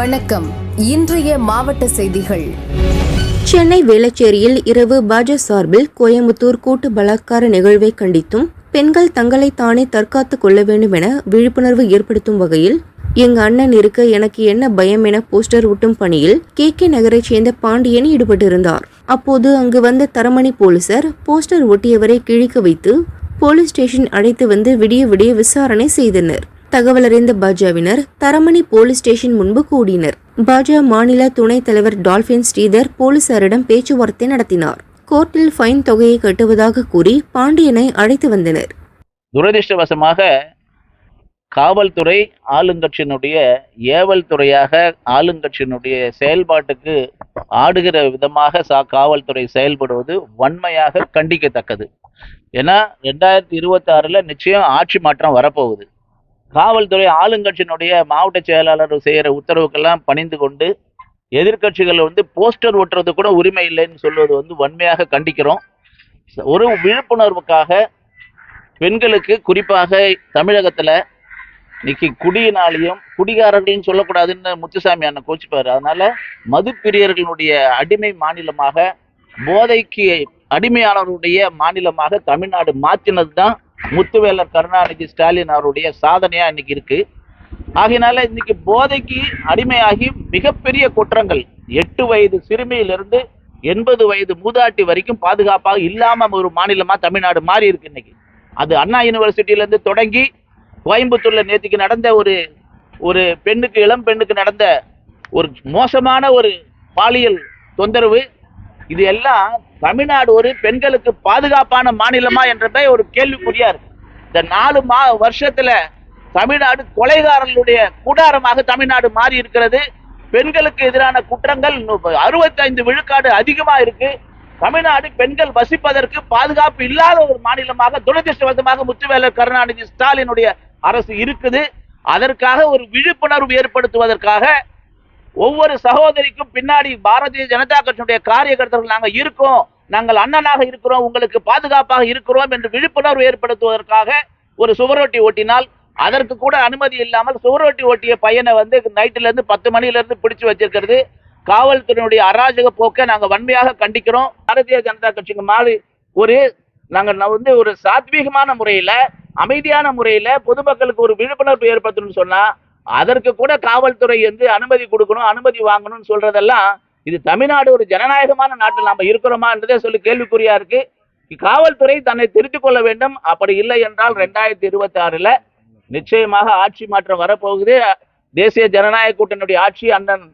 வணக்கம். இன்றைய மாவட்ட செய்திகள். சென்னை வேளச்சேரியில் இரவு பாஜ சார்பில் கோயம்புத்தூர் கூட்டு பலாத்கார நிகழ்வை கண்டித்தும் பெண்கள் தங்களை தானே தற்காத்துக் கொள்ள வேண்டும் என விழிப்புணர்வு ஏற்படுத்தும் வகையில் எங்க அண்ணன் இருக்க எனக்கு என்ன பயம் என போஸ்டர் ஒட்டும் பணியில் கே. கே. நகரைச் சேர்ந்த பாண்டியன் ஈடுபட்டிருந்தார். அப்போது அங்கு வந்த தரமணி போலீசார் போஸ்டர் ஒட்டியவரை கிழிக்க வைத்து போலீஸ் ஸ்டேஷன் அழைத்து வந்து விடிய விடிய விசாரணை செய்தனர். தகவலறிந்த பாஜவினர் தரமணி போலீஸ் ஸ்டேஷன் முன்பு கூடினர். பாஜ மாநில துணைத் தலைவர் டால்பின் ஸ்ரீதர் போலீசாரிடம் பேச்சுவார்த்தை நடத்தினார். கோர்ட்டில் ஃபைன் தொகையை கட்டுவதாக கூறி பாண்டியனை அழைத்து வந்தனர். துரதிர்ஷ்டவசமாக காவல்துறை ஆளுங்கட்சியினுடைய ஏவல் துறையாக ஆளுங்கட்சியினுடைய செயல்பாட்டுக்கு ஆடுகிற விதமாக சா காவல்துறை செயல்படுவது வன்மையாக கண்டிக்கத்தக்கது. ஏன்னா ரெண்டாயிரத்தி இருபத்தாறில் நிச்சயம் ஆட்சி மாற்றம் வரப்போகுது. காவல்துறை ஆளுங்கட்சியினுடைய மாவட்ட செயலாளர் செய்கிற உத்தரவுக்கெல்லாம் பணிந்து கொண்டு எதிர்க்கட்சிகள் வந்து போஸ்டர் ஒட்டுறது கூட உரிமை இல்லைன்னு சொல்வது வந்து வன்மையாக கண்டிக்கிறோம். ஒரு விழிப்புணர்வுக்காக பெண்களுக்கு குறிப்பாக தமிழகத்தில் இன்னைக்கு குடியினாலையும் குடிகாரர்கள்னு சொல்லக்கூடாதுன்னு முத்துசாமி அண்ணன் கோச்சிப்பார். அதனால மது பிரியர்களுடைய அடிமை மாநிலமாக போதைக்கு அடிமையாளருடைய மாநிலமாக தமிழ்நாடு மாற்றினது தான் முத்துவேலர் கருணாநிதி ஸ்டாலின் அவருடைய சாதனையா இன்னைக்கு இருக்கு. ஆகையினால இன்னைக்கு போதைக்கு அடிமையாகி மிகப்பெரிய குற்றங்கள். எட்டு வயது சிறுமியிலிருந்து எண்பது வயது மூதாட்டி வரைக்கும் பாதுகாப்பாக இல்லாம ஒரு மாநிலமா தமிழ்நாடு மாறி இருக்கு இன்னைக்கு. அது அண்ணா யூனிவர்சிட்டியில இருந்து தொடங்கி கோயம்புத்தூர்ல நேத்திக்கு நடந்த ஒரு ஒரு பெண்ணுக்கு இளம் பெண்ணுக்கு நடந்த ஒரு மோசமான ஒரு பாலியல் தொந்தரவு இது எல்லாம் தமிழ்நாடு ஒரு பெண்களுக்கு பாதுகாப்பான மாநிலமா என்றதை ஒரு கேள்விக்குறியா இருக்கு. இந்த நாலு மா வருஷத்துல தமிழ்நாடு கொலைகாரர்களுடைய கூடாரமாக தமிழ்நாடு மாறி இருக்கிறது. பெண்களுக்கு எதிரான குற்றங்கள் அறுபத்தைந்து விழுக்காடு அதிகமா இருக்கு. தமிழ்நாடு பெண்கள் வசிப்பதற்கு பாதுகாப்பு இல்லாத ஒரு மாநிலமாக துரதிருஷ்டவசமாக முத்துவேலர் கருணாநிதி ஸ்டாலினுடைய அரசு இருக்குது. அதற்காக ஒரு விழிப்புணர்வு ஏற்படுத்துவதற்காக ஒவ்வொரு சகோதரிக்கும் பின்னாடி பாரதிய ஜனதா கட்சியுடைய காரியகர்த்தர்கள் நாங்கள் இருக்கோம். நாங்கள் அண்ணனாக இருக்கிறோம் உங்களுக்கு பாதுகாப்பாக இருக்கிறோம் என்று விழிப்புணர்வு ஏற்படுத்துவதற்காக ஒரு சுவரொட்டி ஓட்டினால் அதற்கு கூட அனுமதி இல்லாமல் சுவரொட்டி ஓட்டிய பையனை வந்து நைட்டுல இருந்து பத்து மணில இருந்து பிடிச்சு வச்சிருக்கிறது. காவல்துறையினுடைய அராஜக போக்கை நாங்க வன்மையாக கண்டிக்கிறோம். பாரதிய ஜனதா கட்சிக்கு மாறி ஒரு நாங்க வந்து ஒரு சாத்வீகமான முறையில அமைதியான முறையில பொதுமக்களுக்கு ஒரு விழிப்புணர்வு ஏற்படுத்தணும்னு சொன்னா அதற்கு கூட காவல்துறை வந்து அனுமதி கொடுக்கணும் அனுமதி வாங்கணும்னு சொல்றதெல்லாம் இது தமிழ்நாடு ஒரு ஜனநாயகமான நாட்டில் நாம இருக்கிறோமான்றதே சொல்லி கேள்விக்குறியா இருக்கு. காவல்துறை தன்னை திருத்திக் கொள்ள வேண்டும். அப்படி இல்லை என்றால் ரெண்டாயிரத்தி இருபத்தி ஆறுல நிச்சயமாக ஆட்சி மாற்றம் வரப்போகுது. தேசிய ஜனநாயக கூட்டணியுடைய ஆட்சி அண்ணன்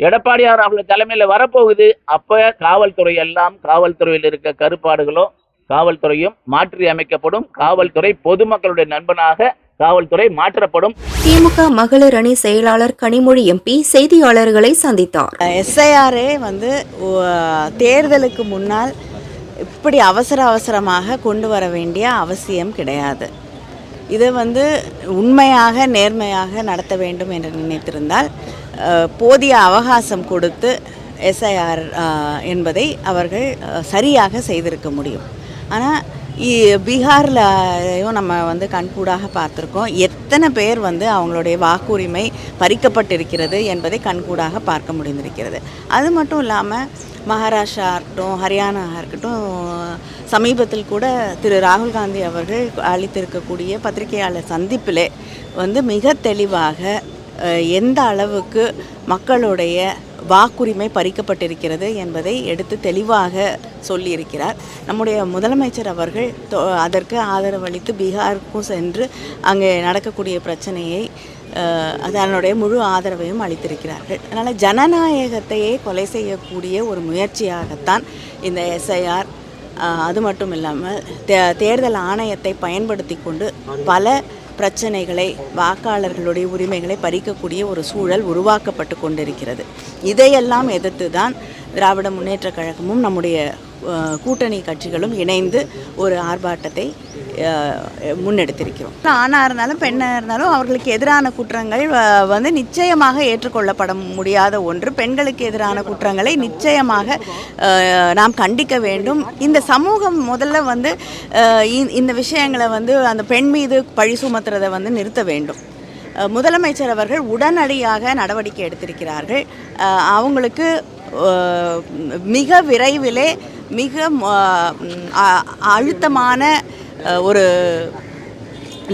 எடப்பாடியார் அவர்கள் தலைமையில் வரப்போகுது. அப்போ காவல்துறை எல்லாம் காவல்துறையில் இருக்க கருப்பாடுகளும் காவல்துறையும் மாற்றி அமைக்கப்படும் காவல்துறை பொதுமக்களுடைய நண்பனாக காவல்துறை மாற்றப்படும். திமுக மகளிர் அணி செயலாளர் கனிமொழி எம்பி செய்தியாளர்களை சந்தித்தார். எஸ்ஐஆரே வந்து தேர்தலுக்கு முன்னால் இப்படி அவசர அவசரமாக கொண்டு வர வேண்டிய அவசியம் கிடையாது. இதை வந்து உண்மையாக நேர்மையாக நடத்த வேண்டும் என்று நினைத்திருந்தால் போதிய அவகாசம் கொடுத்து எஸ்ஐஆர் என்பதை அவர்கள் சரியாக செய்திருக்க முடியும். ஆனால் பீகார்லையும் நம்ம வந்து கண்கூடாக பார்த்துருக்கோம். எத்தனை பேர் வந்து அவங்களுடைய வாக்குரிமை பறிக்கப்பட்டிருக்கிறது என்பதை கண்கூடாக பார்க்க முடிந்திருக்கிறது. அது மட்டும் இல்லாமல் மகாராஷ்டிரா இருக்கட்டும் ஹரியானா இருக்கட்டும் சமீபத்தில் கூட திரு ராகுல் காந்தி அவர்கள் அளித்திருக்கக்கூடிய பத்திரிகையாளர் சந்திப்பிலே வந்து மிக தெளிவாக எந்த அளவுக்கு மக்களுடைய வாக்குரிமை பறிக்கப்பட்டிருக்கிறது என்பதை எடுத்து தெளிவாக சொல்லியிருக்கிறார். நம்முடைய முதலமைச்சர் அவர்கள் தொ- அதற்கு ஆதரவளித்து பீகாருக்கும் சென்று அங்கே நடக்கக்கூடிய பிரச்சனையை அதனுடைய முழு ஆதரவையும் அளித்திருக்கிறார்கள். அதனால் ஜனநாயகத்தையே கொலை செய்யக்கூடிய ஒரு முயற்சியாகத்தான் இந்த எஸ்ஐஆர் அது மட்டும் இல்லாமல் தே தேர்தல் ஆணையத்தை பயன்படுத்தி கொண்டு பல பிரச்சனைகளை வாக்காளர்களுடைய உரிமைகளை பறிக்கக்கூடிய ஒரு சூழல் உருவாக்கப்பட்டு கொண்டிருக்கிறது. இதையெல்லாம் எதிர்த்து தான் திராவிட முன்னேற்ற கழகமும் நம்முடைய கூட்டணி கட்சிகளும் இணைந்து ஒரு ஆர்ப்பாட்டத்தை முன்னெடுத்திருக்கிறோம். ஆணாக இருந்தாலும் பெண்ணாக இருந்தாலும் அவர்களுக்கு எதிரான குற்றங்கள் வந்து நிச்சயமாக ஏற்றுக்கொள்ளப்பட முடியாத ஒன்று. பெண்களுக்கு எதிரான குற்றங்களை நிச்சயமாக நாம் கண்டிக்க வேண்டும். இந்த சமூகம் முதல்ல வந்து இந்த விஷயங்களை வந்து அந்த பெண் மீது பழி சுமத்துறதை வந்து நிறுத்த வேண்டும். முதலமைச்சர் அவர்கள் உடனடியாக நடவடிக்கை எடுத்திருக்கிறார்கள். அவங்களுக்கு மிக விரைவிலே மிக அழுத்தமான ஒரு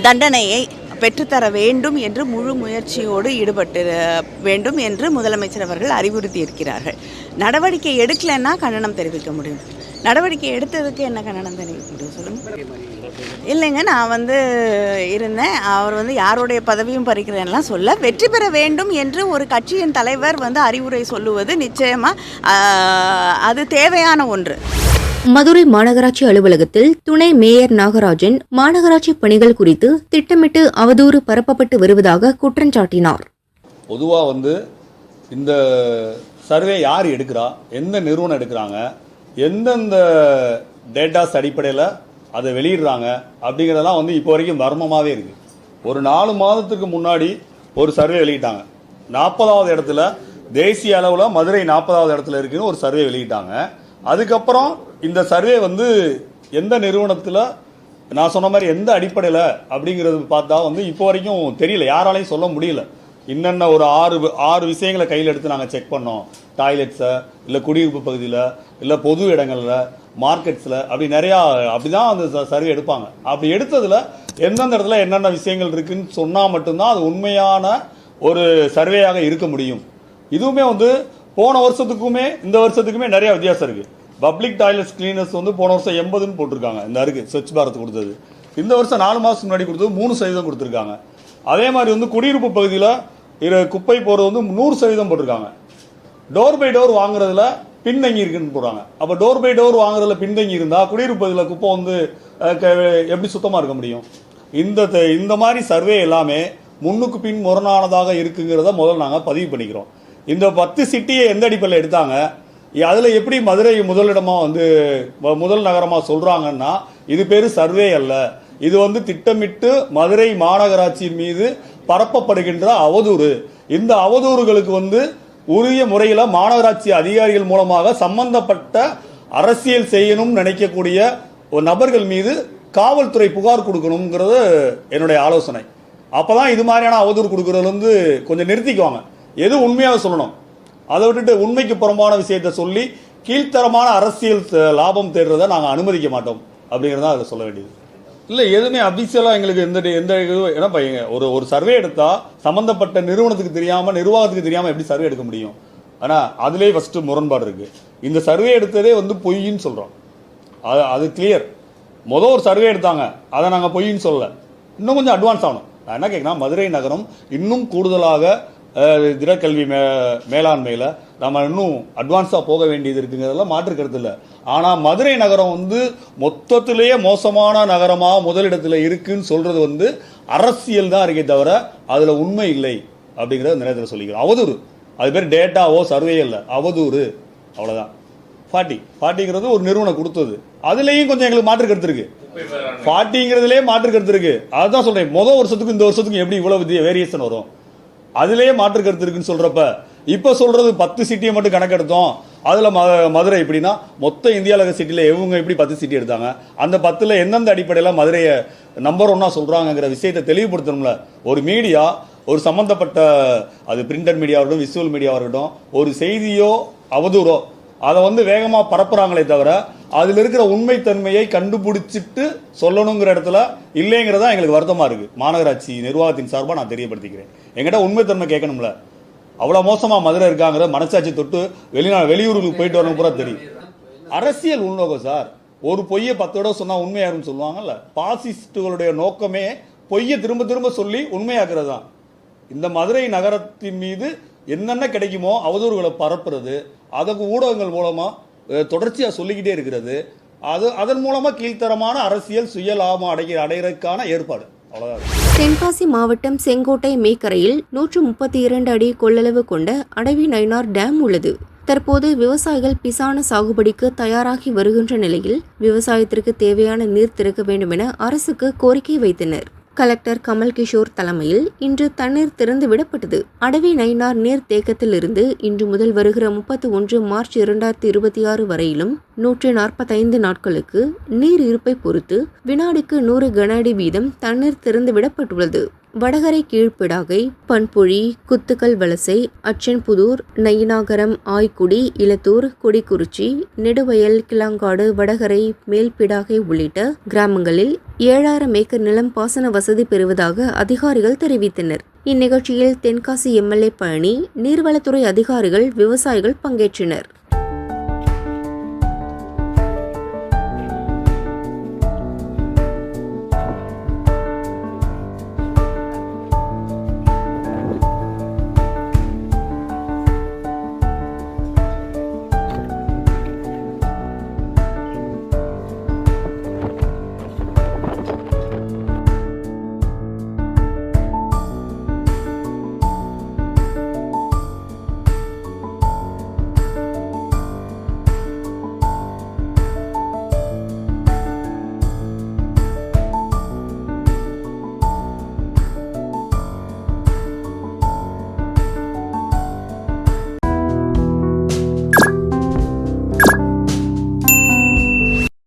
தண்டனையை பெற்றுத்தர வேண்டும் என்று முழு முயற்சியோடு ஈடுபட்டு வேண்டும் என்று முதலமைச்சர் அவர்கள் அறிவுறுத்தி இருக்கிறார்கள். நடவடிக்கை எடுக்கலைன்னா கண்டனம் தெரிவிக்க முடியும். நடவடிக்கை எடுத்ததுக்கு என்ன கண்டனம் தெரிவிக்க முடியும்? சொல்லுங்க. இல்லைங்க நான் வந்து இருந்தேன். அவர் வந்து யாருடைய பதவியும் பறிக்கிறேன்லாம் சொல்ல வெற்றி பெற வேண்டும் என்று ஒரு கட்சியின் தலைவர் வந்து அறிவுரை சொல்லுவது நிச்சயமாக அது தேவையான ஒன்று. மதுரை மாநகராட்சி அலுவலகத்தில் துணை மேயர் நாகராஜன் மாநகராட்சி பணிகள் குறித்து திட்டமிட்டு அவதூறு பரப்பப்பட்டு வருவதாக குற்றஞ்சாட்டினார் பொதுவாக வந்து இந்த சர்வே யார் எடுக்கிறா? எந்த நிறுவனம் எடுக்கிறாங்க? எந்தெந்த டேட்டாஸ் அடிப்படையில் அதை வெளியிடுறாங்க அப்படிங்கிறதெல்லாம் வந்து இப்போ வரைக்கும் மர்மமாகவே இருக்குது ஒரு நாலு மாதத்துக்கு முன்னாடி ஒரு சர்வே வெளியிட்டாங்க. நாற்பதாவது இடத்துல தேசிய அளவில் மதுரை நாற்பதாவது இடத்துல இருக்குன்னு ஒரு சர்வே வெளியிட்டாங்க. அதுக்கப்புறம் இந்த சர்வே வந்து எந்த நிறுவனத்தில் நான் சொன்ன மாதிரி எந்த அடிப்படையில் அப்படிங்கிறது பார்த்தா வந்து இப்போ வரைக்கும் தெரியல. யாராலையும் சொல்ல முடியல. இன்னென்ன ஒரு ஆறு ஆறு விஷயங்களை கையில் எடுத்து நாங்கள் செக் பண்ணோம். டாய்லெட்ஸை இல்லை குடியிருப்பு பகுதியில் இல்லை பொது இடங்களில் மார்க்கெட்ஸில் அப்படி நிறையா அப்படி தான் அந்த சர்வே எடுப்பாங்க. அப்படி எடுத்ததில் எந்தெந்த இடத்துல என்னென்ன விஷயங்கள் இருக்குதுன்னு சொன்னால் மட்டும்தான் அது உண்மையான ஒரு சர்வேயாக இருக்க முடியும். இதுவுமே வந்து போன வருஷத்துக்குமே இந்த வருஷத்துக்குமே நிறைய வித்தியாசம் இருக்குது பப்ளிக் டாய்லெட்ஸ் கிளீனர்ஸ் வந்து போன வருஷம் எண்பதுன்னு போட்டிருக்காங்க. இந்த அருக்கு ஸ்வச் பாரத் கொடுத்தது. இந்த வருஷம் நாலு மாதத்துக்கு முன்னாடி கொடுத்தது மூணு சதவீதம் கொடுத்துருக்காங்க. அதே மாதிரி வந்து குடியிருப்பு பகுதியில் இரு குப்பை போகிறது வந்து நூறு சதவீதம் போட்டிருக்காங்க. டோர் பை டோர் வாங்குறதுல பின்தங்கி இருக்குன்னு போகிறாங்க அப்போ டோர் பை டோர் வாங்குறதுல பின்தங்கி இருந்தால் குடியிருப்பதில் குப்பை வந்து க- எப்படி சுத்தமாக இருக்க முடியும்? இந்த த- இந்த மாதிரி சர்வே எல்லாமே முன்னுக்கு பின் முரணானதாக இருக்குங்கிறத முதல்ல நாங்கள் பதிவு பண்ணிக்கிறோம். இந்த பத்து சிட்டியை எந்த அடிப்படையில் எடுத்தாங்க? அதில் எப்படி மதுரை முதலிடமாக வந்து முதல் நகரமாக சொல்கிறாங்கன்னா இது பேர் சர்வே அல்ல. இது வந்து திட்டமிட்டு மதுரை மாநகராட்சியின் மீது பரப்பப்படுகின்ற அவதூறு. இந்த அவதூறுகளுக்கு வந்து உரிய முறையில் மாநகராட்சி அதிகாரிகள் மூலமாக சம்பந்தப்பட்ட அரசியல் செய்யணும்னு நினைக்கக்கூடிய ஒரு நபர்கள் மீது காவல்துறை புகார் கொடுக்கணுங்கிறது என்னுடைய ஆலோசனை. அப்பதான் இது மாதிரியான அவதூறு கொடுக்கறதுல இருந்து கொஞ்சம் நிறுத்திக்குவாங்க. எது உண்மையாக சொல்லணும். அதை விட்டுட்டு உண்மைக்கு புறம்பான விஷயத்தை சொல்லி கீழ்த்தரமான அரசியல் லாபம் தேடுறதை நாங்கள் அனுமதிக்க மாட்டோம். அப்படிங்கிறதான் அதை சொல்ல வேண்டியது. இல்லை எதுவுமே அபிஷியலாக எங்களுக்கு எந்த எந்த இதுவும் ஏன்னா பையங்க ஒரு ஒரு சர்வே எடுத்தால் சம்மந்தப்பட்ட நிறுவனத்துக்கு தெரியாமல் நிர்வாகத்துக்கு தெரியாமல் எப்படி சர்வே எடுக்க முடியும்? ஆனால் அதுலேயே ஃபஸ்ட்டு முரண்பாடு இருக்குது இந்த சர்வே எடுத்ததே வந்து பொய்ன்னு சொல்கிறோம் அது அது கிளியர் மொதல் ஒரு சர்வே எடுத்தாங்க. அதை நாங்கள் பொய்ன்னு சொல்லலை. இன்னும் கொஞ்சம் அட்வான்ஸ் ஆகணும். நான் என்ன கேட்குறேன் மதுரை நகரம் இன்னும் கூடுதலாக திடக்கல்வி மே மேலாண்மையில் நம்ம இன்னும் அட்வான்ஸாக போக வேண்டியது இருக்குங்கிறதெல்லாம் மாற்று இல்லை. ஆனால் மதுரை நகரம் வந்து மொத்தத்திலேயே மோசமான நகரமாக முதலிடத்தில் இருக்குன்னு சொல்கிறது வந்து அரசியல் தான் இருக்கே தவிர அதில் உண்மை இல்லை அப்படிங்கிறத இந்த நேரத்தில் சொல்லிக்கிறோம். அவதூறு. அது பேர் டேட்டாவோ சர்வே இல்லை அவதூறு. அவ்வளோதான் ஃபார்ட்டி. ஃபார்ட்டிங்கிறது ஒரு நிறுவனம் கொடுத்தது. அதுலேயும் கொஞ்சம் எங்களுக்கு மாற்று கருத்து இருக்கு. ஃபார்ட்டிங்கிறதுலேயே மாற்று கருத்து இருக்கு. அதுதான் சொல்கிறேன் மொதல் வருஷத்துக்கும் இந்த வருஷத்துக்கும் எப்படி இவ்வளவு வேரியேஷன் வரும்? அதுலேயே மாற்று கருத்து இருக்குன்னு சொல்றப்ப இப்போ சொல்றது பத்து சிட்டியை மட்டும் கணக்கெடுத்தோம். அதுல ம- மதுரை எப்படின்னா மொத்த இந்தியாவில் இருக்க சிட்டியில் இவங்க எப்படி பத்து சிட்டி எடுத்தாங்க? அந்த பத்துல எந்தெந்த அடிப்படையில் மதுரையை நம்பர் ஒன்னா சொல்கிறாங்கங்கிற விஷயத்தை தெளிவுபடுத்தணும்ல. ஒரு மீடியா ஒரு சம்பந்தப்பட்ட அது பிரிண்டட் மீடியா இருக்கட்டும் விசுவல் மீடியாவாக இருக்கட்டும் ஒரு செய்தியோ அவதூறோ அதை வந்து வேகமாக பரப்புறாங்களே தவிர அதில் இருக்கிற உண்மைத்தன்மையை கண்டுபிடிச்சிட்டு சொல்லணுங்கிற இடத்துல இல்லைங்கிறதா எங்களுக்கு வருத்தமாக இருக்குது மாநகராட்சி நிர்வாகத்தின் சார்பாக நான் தெரியப்படுத்திக்கிறேன். எங்கிட்ட உண்மைத்தன்மை கேட்கணும்ல. அவ்வளோ மோசமாக மதுரை இருக்காங்கிற மனசாட்சி தொட்டு வெளிநா வெளியூருக்கு போயிட்டு வரணும் கூட தெரியும். அரசியல் உள்நோக்கம் சார். ஒரு பொய்யை பத்து தடவை சொன்னால் உண்மையாருன்னு சொல்லுவாங்கல்ல. பாசிஸ்டுகளுடைய நோக்கமே பொய்யை திரும்ப திரும்ப சொல்லி உண்மையாக்குறது தான். இந்த மதுரை நகரத்தின் மீது என்னென்ன கிடைக்குமோ அவதூறுகளை பரப்புறது அதுக்கு ஊடகங்கள் மூலமாக தொடர்ச்சியாக சொல்லிக்கிட்டே இருக்கிறது. அது அதன் மூலமாக கீழ்த்தரமான அரசியல் சுய லாபம் அடைய அடைகிறதுக்கான ஏற்பாடு. தென்காசி மாவட்டம் செங்கோட்டை மேக்கரையில் நூற்று முப்பத்தி இரண்டு அடி கொள்ளளவு கொண்ட அடவி நயினார் டேம் உள்ளது. தற்போது விவசாயிகள் பிசான சாகுபடிக்கு தயாராகி வருகின்ற நிலையில் விவசாயத்திற்கு தேவையான நீர் திறக்க வேண்டும் என அரசுக்கு கோரிக்கை வைத்தனர். கலெக்டர் கமல் கிஷோர் தலைமையில் இன்று தண்ணீர் திறந்து விடப்பட்டது. அடவி நயினார் நீர் தேக்கத்திலிருந்து இன்று முதல் வருகிற முப்பத்தி ஒன்று மார்ச் இரண்டாயிரத்தி இருபத்தி ஆறு வரையிலும் நூற்றி நாற்பத்தைந்து நாட்களுக்கு நீர் இருப்பை பொறுத்து வினாடிக்கு நூறு கன அடி வீதம் தண்ணீர் திறந்து விடப்பட்டுள்ளது. வடகரை கீழ்ப்பிடாகை பண்புழி குத்துக்கல் வலசை அச்சன்புதூர் நயினாகரம் ஆய்க்குடி இலத்தூர் கொடிக்குறிச்சி நெடுவயல் கிளாங்காடு வடகரை மேல்பிடாகை உள்ளிட்ட கிராமங்களில் ஏழாயிரம் ஏக்கர் நிலம் பாசன வசதி பெறுவதாக அதிகாரிகள் தெரிவித்தனர். இந்நிகழ்ச்சியில் தென்காசி எம்எல்ஏ பழனி நீர்வளத்துறை அதிகாரிகள் விவசாயிகள் பங்கேற்றனர்.